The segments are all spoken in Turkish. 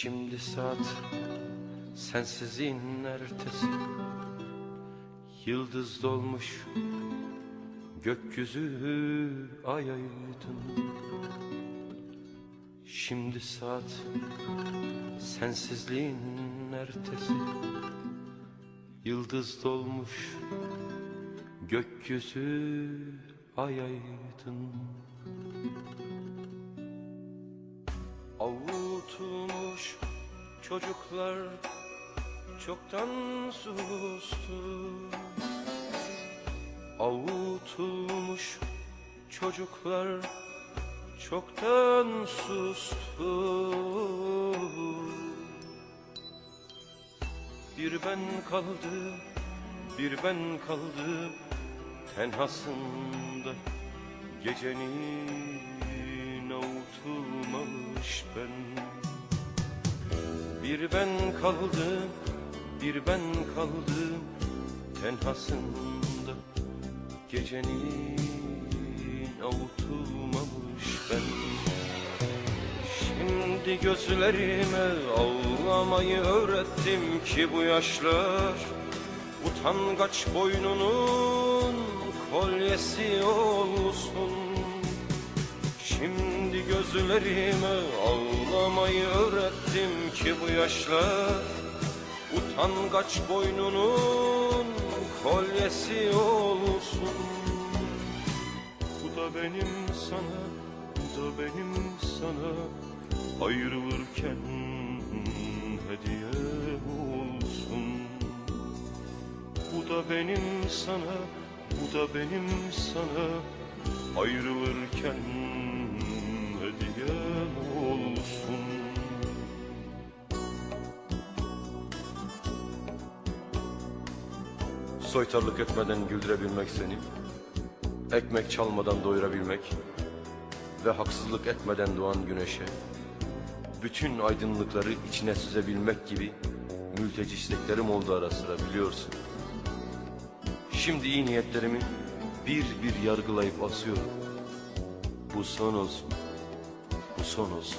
Şimdi saat sensizliğin ertesi. Yıldız dolmuş gökyüzü ay aydın. Şimdi saat sensizliğin ertesi. Yıldız dolmuş gökyüzü ay aydın çocuklar çoktan sustu. Avutulmuş çocuklar çoktan sustu. Bir ben kaldım, bir ben kaldım tenhasında. Gecenin avutulmamış ben Bir ben kaldım, bir ben kaldım tenhasında. Gecenin avutulmamış ben. Şimdi gözlerime ağlamayı öğrettim ki bu yaşlar Utangaç boynunun kolyesi olsun Şimdi gözlerime ağlamayı öğrettim ki bu yaşlar Utangaç boynunun kolyesi olsun. Bu da benim sana, bu da benim sana Ayrılırken hediye olsun. Bu da benim sana, bu da benim sana Ayrılırken Soytarlık etmeden güldürebilmek seni Ekmek çalmadan doyurabilmek Ve haksızlık etmeden doğan güneşe Bütün aydınlıkları içine süzebilmek gibi Mülteci isteklerim oldu ara sıra biliyorsun. Şimdi iyi niyetlerimi bir bir yargılayıp asıyorum. Bu son olsun Bu son olsun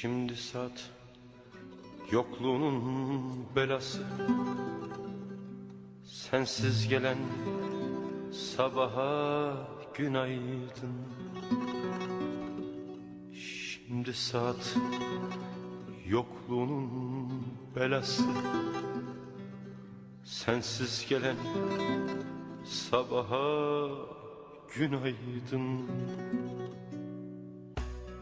Şimdi saat yokluğunun belası. Sensiz gelen sabaha günaydın Şimdi saat yokluğunun belası. Sensiz gelen sabaha günaydın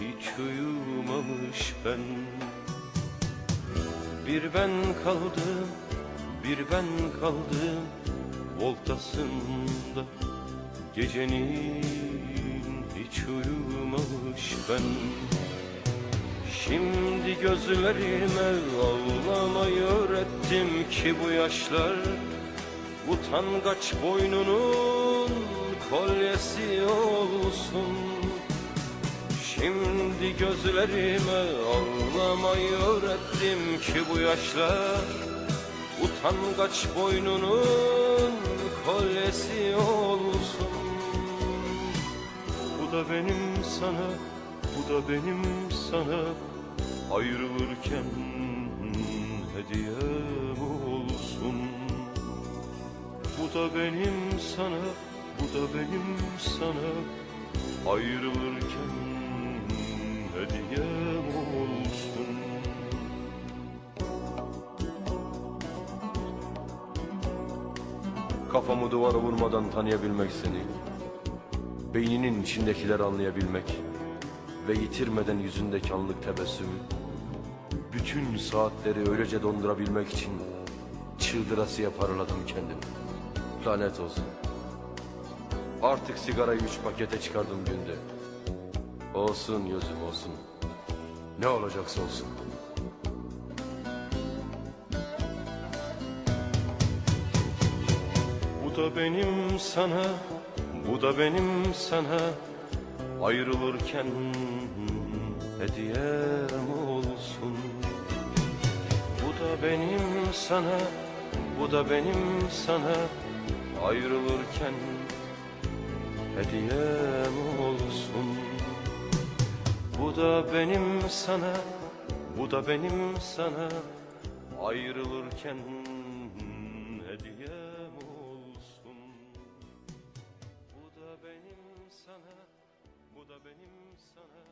hiç uyumamış ben. Bir ben kaldım, bir ben kaldım Voltasında Gecenin hiç uyumamış ben. Şimdi gözlerime ağlamayı öğrettim ki bu yaşlar Utangaç boynunun kolyesi olsun Şimdi gözlerime ağlamayı öğrettim ki bu yaşlar Utangaç boynunun kolyesi olsun. Bu da benim sana, bu da benim sana Ayrılırken hediyem olsun. Bu da benim sana, bu da benim sana Ayrılırken hediyem olsun Kafamı duvara vurmadan tanıyabilmek seni Beyninin içindekileri anlayabilmek Ve yitirmeden yüzündeki anlık tebessümü Bütün saatleri öylece dondurabilmek için Çıldırasıya paraladım kendimi. Lanet olsun. Artık sigarayı üç pakete çıkardım günde Olsun gözüm olsun. Ne olacaksa olsun. Bu da benim sana, bu da benim sana. Ayrılırken hediyem olsun. Bu da benim sana, bu da benim sana. Ayrılırken hediyem olsun Bu da benim sana, bu da benim sana. Ayrılırken hediyem olsun. Bu da benim sana, bu da benim sana